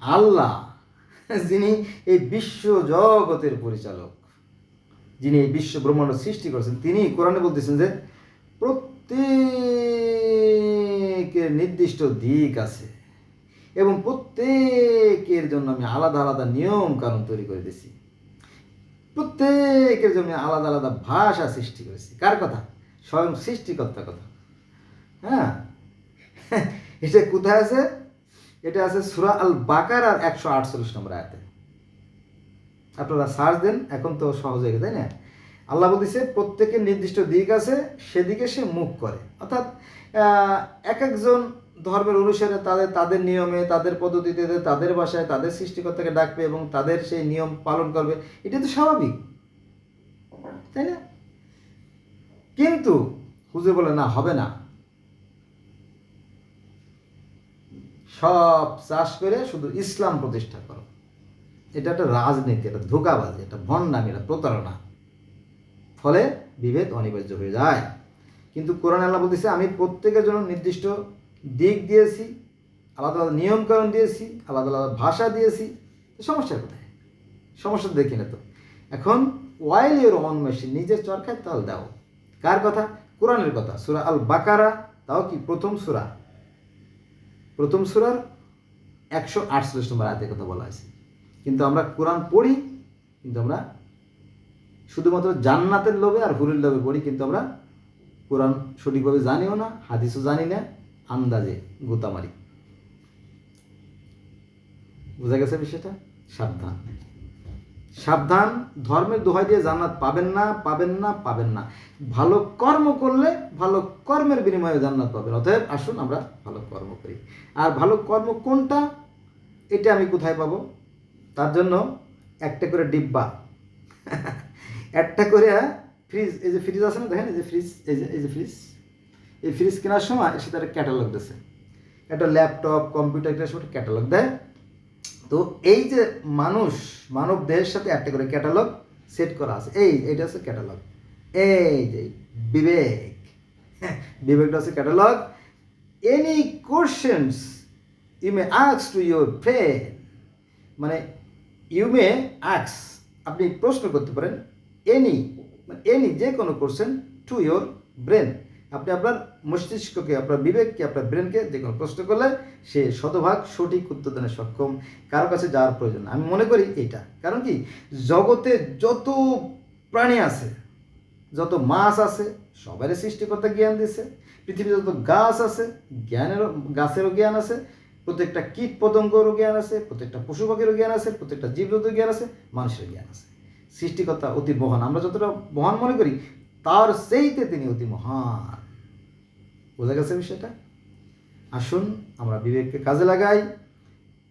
আল্লাহ, যিনি এই বিশ্ব জগতের পরিচালক, যিনি এই বিশ্ব ব্রহ্মাণ্ড সৃষ্টি করেছেন, তিনি কোরআনে বলতেছেন যে প্রত্যেকের নির্দিষ্ট দিক আছে এবং প্রত্যেকের জন্য আমি আলাদা আলাদা নিয়ম কানুন তৈরি করে দিয়েছি। প্রত্যেকের জন্য আলাদা আলাদা ভাষা সৃষ্টি করেছি। কার কথা? স্বয়ং সৃষ্টিকর্তার কথা। হ্যাঁ? এটা কোথায় আছে? এটা আছে সুরা আল বাকার আর একশো আটচল্লিশ নম্বর আয়াতে। আপনারা সার্চ দেন, এখন তো সহজ হয়ে গেছে, তাই না? আল্লাহ বলতেছে, প্রত্যেকের নির্দিষ্ট দিক আছে, সেদিকে সে মুখ করে। অর্থাৎ এক একজন ধর্মের অনুসারে তাদের তাদের নিয়মে, তাদের পদ্ধতিতে, তাদের ভাষায়, তাদের সৃষ্টিকর্তাকে ডাকবে এবং তাদের সেই নিয়ম পালন করবে এটা তো স্বাভাবিক। তাই না? কিন্তু হুজুর বলে, না, হবে না। সব চাষ করে শুধু ইসলাম প্রতিষ্ঠা করো। এটা একটা রাজনীতি, এটা ধোকাবাজি, এটা ভণ্ডামি, এটা প্রতারণা। ফলে বিভেদ অনিবার্য হয়ে যায়। কিন্তু কোরআন আল্লাহ বলতেছে, আমি প্রত্যেকের জন্য নির্দিষ্ট দিক দিয়েছি, আলাদা আলাদা নিয়মকানুন দিয়েছি, আলাদা আলাদা ভাষা দিয়েছি। সমস্যা কোথায়? সমস্যা দেখি না তো। এখন ওয়াইল ইউর অন মেশিন নিজের চরকায় তাল দাও। কার কথা? কোরআনের কথা। সুরা আল বাকারা তাও কি প্রথম সুরা? প্রথম সুরার একশো আটচল্লিশ নম্বর আয়াতের কথা বলা হয়েছে। কিন্তু আমরা কোরআন পড়ি, কিন্তু আমরা শুধুমাত্র জান্নাতের লোভে আর হুরের লোভে পড়ি, কিন্তু আমরা কোরআন সঠিকভাবে জানিও না, হাদিসও জানি না, আন্দাজে গোতামারি। বোঝা গেছে বিষয়টা? সাবধান। সাবধান, ধর্মের দোহাই দিয়ে জান্নাত পাবেন না পাবেন না পাবেন না। ভালো কর্ম করলে ভালো কর্মের বিনিময়ে জান্নাত পাবেন। অতএব আসুন আমরা ভালো কর্ম করি। আর ভালো কর্ম কোনটা? এটা আমি কোথায় পাবো? তার জন্য একটা করে ডিব্বা। একটা করে ফ্রিজ এই যে ফ্রিজ আছে না, দেখেন এই যে ফ্রিজ এই যে এই যে ফ্রিজ এই ফ্রিজ কেনার সময় সেটা তার ক্যাটালগ দিয়েছে একটা ল্যাপটপ কম্পিউটার কেনার সময় ক্যাটালগ দেয়। তো এই যে মানুষ মানব দেহের সাথে একটা করে ক্যাটালগ সেট করা আছে এই এইটা হচ্ছে ক্যাটালগ এই যে বিবেক হ্যাঁ, বিবেকটা হচ্ছে catalogue any questions you may আক্স to your friend মানে ইউ মে আক্স আপনি প্রশ্ন করতে পারেন এনি মানে এনি যে কোনো কোশ্চেন টু ইয়োর ব্রেন আপনি আপনার মস্তিষ্ককে, আপনার বিবেককে, আপনার ব্রেনকে যে কোনো প্রশ্ন করলে সে শতভাগ সঠিক উত্তর দানে সক্ষম। কারও কাছে যাওয়ার প্রয়োজন আমি মনে করি এইটা। কারণ কি? জগতে যত প্রাণী আছে, যত মাছ আছে সবারই সৃষ্টিকর্তা জ্ঞান দিছে পৃথিবীতে যত গাছ আছে, জ্ঞানেরও, গাছেরও জ্ঞান আছে, প্রত্যেকটা কীট পতঙ্গরও জ্ঞান আছে, প্রত্যেকটা পশু পাখিরও জ্ঞান আছে, প্রত্যেকটা জীবজন্তুর জ্ঞান আছে, মানুষের জ্ঞান আছে। সৃষ্টিকর্তা অতি মহান। আমরা যতটা মহান মনে করি তার সেইতে তিনি অতি মহান। বোঝা গেছে বিষয়টা? আসুন, আমরা বিবেককে কাজে লাগাই।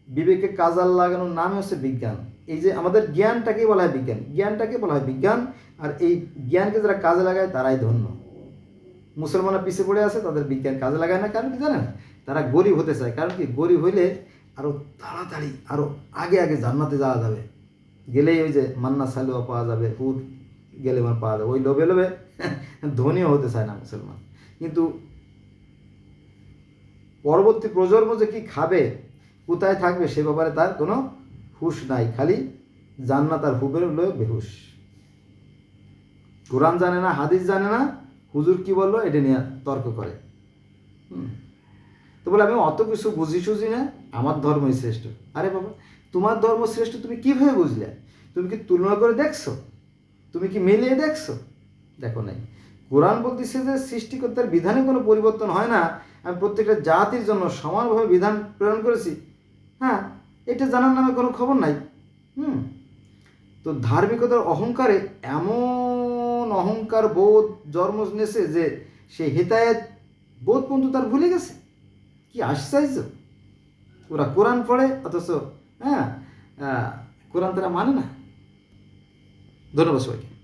বিবেককে কাজে লাগানোর নামই হচ্ছে বিজ্ঞান। এই যে আমাদের জ্ঞানটাকে বলা হয় বিজ্ঞান। জ্ঞানটাকে বলা হয় বিজ্ঞান। আর এই জ্ঞানকে যারা কাজে লাগায়, তারাই ধন্য। মুসলমানরা পিছিয়ে পড়ে আছে, তাদের বিজ্ঞান কাজে লাগায় না। কারণ কি জানেন? তারা গরিব হতে চায়। কারণ কি? গরিব হইলে আরও তাড়াতাড়ি আরও আগে আগে জান্নাতে যাওয়া যাবে। গেলেই ওই যে মান্না সালুয়া পাওয়া যাবে হুট গেলে মানে পাওয়া যাবে। ওই লোভে লোভে ধনীও হতে চায় না মুসলমান। কিন্তু পরবর্তী প্রজন্ম যে কি খাবে, কোথায় থাকবে সে ব্যাপারে তার কোনো হুশ নাই। খালি জান্নাত আর হুবের হলো বেহুশ। কোরআন জানে না, হাদিস জানে না, হুজুর কি বলল, এটা নিয়ে তর্ক করে। তো বলে, আমি অত কিছু বুঝি সুঝি না, আমার ধর্মই শ্রেষ্ঠ। আরে বাবা, তোমার ধর্ম শ্রেষ্ঠ তুমি কীভাবে বুঝলে? তুমি কি তুলনা করে দেখছ? তুমি কি মিলিয়ে দেখছ? দেখো নাই। কোরআন বলতেছে যে সৃষ্টিকর্তার বিধানে কোনো পরিবর্তন হয় না। আমি প্রত্যেকটা জাতির জন্য সমানভাবে বিধান প্রেরণ করেছি। হ্যাঁ এটা জানার নামে কোনো খবর নাই। হুম। তো ধার্মিকতার অহংকারে এমন অহংকার বোধ জন্ম নেছে যে সে হেতায়েত বোধ পর্যন্ত তার ভুলে গেছে। কি আশ্চর্য। ওরা কোরআন পড়ে, অথচ হ্যাঁ কোরআন তারা মানে না। ধন্যবাদ সবাইকে।